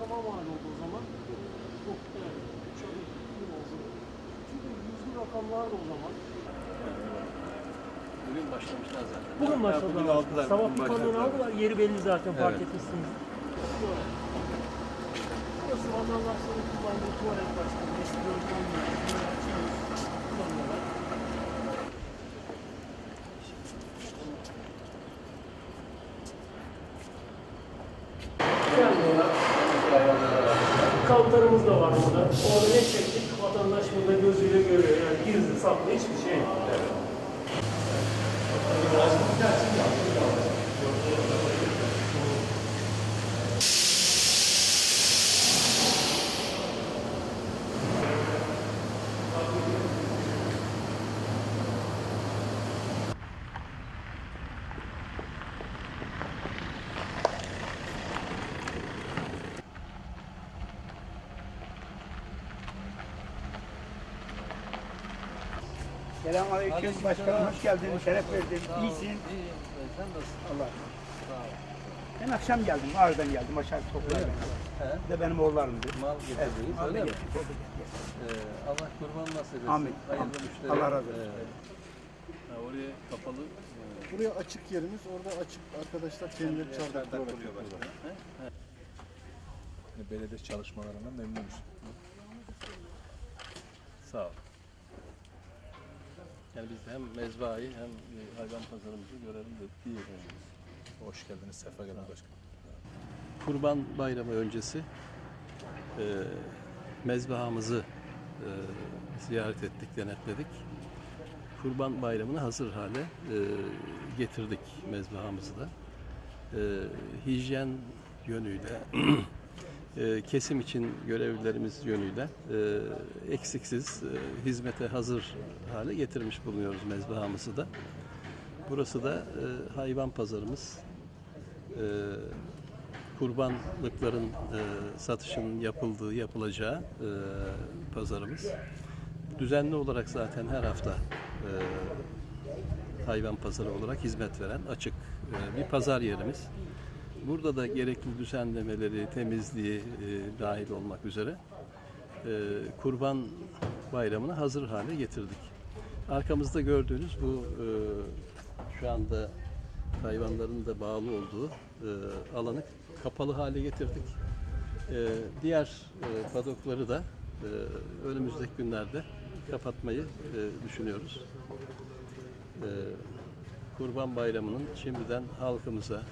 tamam hali oldu o zaman. Çok yani uçak iyi oldu. Çünkü yüzlü rakamlar da o zaman. Bugün başlamışlar zaten. Bugün başladılar. Bugün aldılar. Sabah bir kamyon aldılar. Yeri belli zaten fark Evet. etmişsiniz. Burası vatandaşların kullandığı tuvalet Kantarımız da var burada. Orada ne çektik? Vatandaş burada gözüyle görüyor. Yani gizli saklı hiçbir şey yok. Selamünaleyküm başkanım hoş geldin, şeref verdin. İyisin. İyi. Sen nasılsın? Allah. Sağ ol. Ben akşam geldim, Ağrı'dan geldim, aşağı toprağa. He? Bir de benim oğullarımdı. Mal getirdiniz Evet, öyle mi? Ee, Allah kurban nasip etsin. Amin. Hayırlı müşteri. Allah razı olsun. Ee, oraya kapalı. e, Buraya açık yerimiz, orada açık arkadaşlar kendileri çardak kurarak yapıyorlar. Belediye çalışmalarından memnunuz. Sağ ol. Yani biz de hem mezbahayı hem e, hayvan pazarımızı görelim de diye. Hoş geldiniz, sefa geldiniz başkanım. Kurban Bayramı öncesi e, mezbahamızı e, ziyaret ettik, denetledik. Kurban Bayramı'nı hazır hale e, getirdik mezbahamızı da. E, hijyen yönüyle, kesim için görevlilerimiz yönüyle e, eksiksiz e, hizmete hazır hale getirmiş bulunuyoruz mezbahamızı da. Burası da e, hayvan pazarımız. Kurbanlıkların satışının yapıldığı, yapılacağı pazarımız. Düzenli olarak zaten her hafta hayvan pazarı olarak hizmet veren açık bir pazar yerimiz. Burada da gerekli düzenlemeleri, temizliği e, dahil olmak üzere e, kurban bayramını hazır hale getirdik. Arkamızda gördüğünüz bu e, şu anda hayvanların da bağlı olduğu e, alanı kapalı hale getirdik. E, diğer e, padokları da e, önümüzdeki günlerde kapatmayı e, düşünüyoruz. E, Kurban Bayramı'nın şimdiden halkımıza,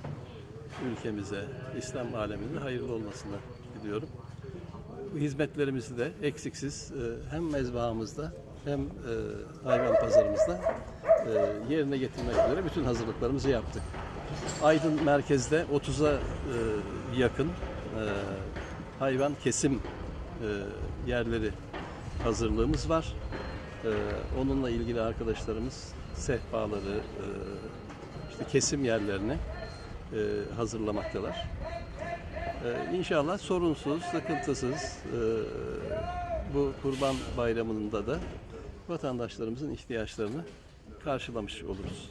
ülkemize, İslam alemine hayırlı olmasını diliyorum. Hizmetlerimizi de eksiksiz e, hem mezbahamızda hem e, hayvan pazarımızda e, yerine getirmek üzere bütün hazırlıklarımızı yaptık. Aydın merkezde 30'a e, yakın hayvan kesim yerleri hazırlığımız var. Onunla ilgili arkadaşlarımız sehpaları, işte kesim yerlerini hazırlamaktalar. Ee, İnşallah sorunsuz, sıkıntısız e, bu Kurban Bayramı'nda da vatandaşlarımızın ihtiyaçlarını karşılamış oluruz.